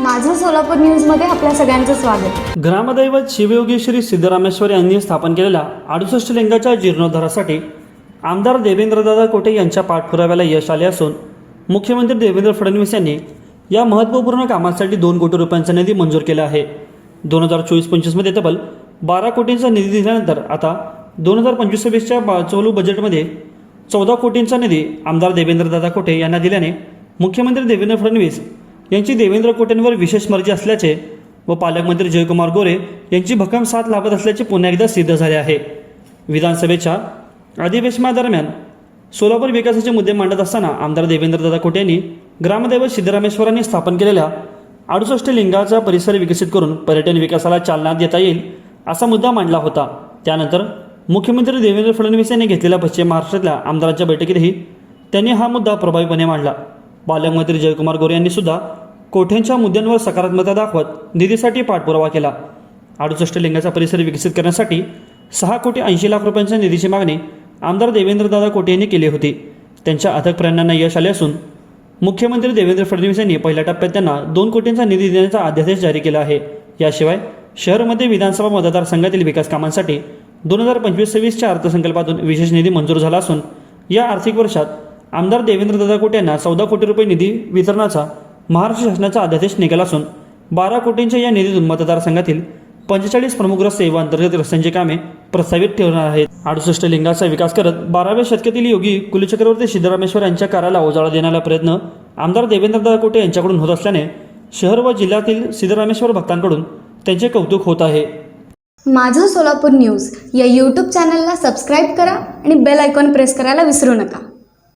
माझं सोलापूर न्यूजमध्ये आपल्या सगळ्यांचं स्वागत. ग्रामदैवत शिवयोगी श्री सिद्धरामेश्वर यांनी स्थापन केलेल्या अडुसष्ट लिंगाच्या जीर्णोद्धारासाठी आमदार देवेंद्रदादा कोटे यांच्या पाठपुराव्याला यश आले असून मुख्यमंत्री देवेंद्र फडणवीस यांनी या महत्त्वपूर्ण कामासाठी दोन कोटी रुपयांचा निधी मंजूर केला आहे. दोन हजार चोवीस पंचवीसमध्ये तब्बल बारा कोटींचा निधी दिल्यानंतर आता दोन हजार पंचवीस सव्वीसच्या चालू बजेटमध्ये चौदा कोटींचा निधी आमदार देवेंद्रदादा कोटे यांना दिल्याने मुख्यमंत्री देवेंद्र फडणवीस यांची देवेंद्र कोटेंवर विशेष मर्जी असल्याचे व पालकमंत्री जयकुमार गोरे यांची भक्कम साथ लाभत असल्याचे पुन्हा एकदा सिद्ध झाले आहे. विधानसभेच्या अधिवेशनादरम्यान सोलापूर विकासाचे मुद्दे मांडत असताना आमदार देवेंद्रदादा कोटे यांनी ग्रामदैवत सिद्धरामेश्वरांनी स्थापन केलेल्या अडुसष्ट लिंगाचा परिसर विकसित करून पर्यटन विकासाला चालना देता येईल असा मुद्दा मांडला होता. त्यानंतर मुख्यमंत्री देवेंद्र फडणवीस यांनी घेतलेल्या पश्चिम महाराष्ट्रातल्या आमदारांच्या बैठकीतही त्यांनी हा मुद्दा प्रभावीपणे मांडला. पालकमंत्री जयकुमार गोरे यांनी सुद्धा कोठ्यांच्या मुद्द्यांवर सकारात्मकता दाखवत निधीसाठी पाठपुरावा केला. अडुसष्ट लिंगाचा परिसर विकसित करण्यासाठी सहा कोटी ऐंशी लाख रुपयांच्या निधीची मागणी आमदार देवेंद्रदादा कोटे यांनी केली होती. त्यांच्या अथक प्रयत्नांना यश आले असून मुख्यमंत्री देवेंद्र फडणवीस यांनी पहिल्या टप्प्यात त्यांना दोन कोटींचा निधी देण्याचा अध्यादेश जारी केला आहे. याशिवाय शहरमध्ये विधानसभा मतदारसंघातील विकास कामांसाठी दोन हजार पंचवीस सव्वीसच्या अर्थसंकल्पातून विशेष निधी मंजूर झाला असून या आर्थिक वर्षात आमदार देवेंद्रदादा कोटे यांना चौदा कोटी रुपये निधी वितरणाचा महाराष्ट्र शासनाचा अध्यादेश निघाला असून बारा कोटींच्या या निधीतून मतदारसंघातील पंचेचाळीस प्रमुख रस्ते व अंतर्गत रस्त्यांची कामे प्रस्तावित ठेवणार आहेत. अडुसष्ट लिंगाचा विकास करत बाराव्या शतकातील योगी कुलचक्रवर्ती सिद्धरामेश्वर यांच्या कार्याला उजाळा देण्याचा प्रयत्न आमदार देवेंद्रदादा कोटे यांच्याकडून होत असल्याने शहर व जिल्ह्यातील सिद्धरामेश्वर भक्तांकडून त्यांचे कौतुक होत आहे. माझं सोलापूर न्यूज या यूट्यूब चॅनलला सबस्क्राईब करा आणि बेल आयकॉन प्रेस करायला विसरू नका.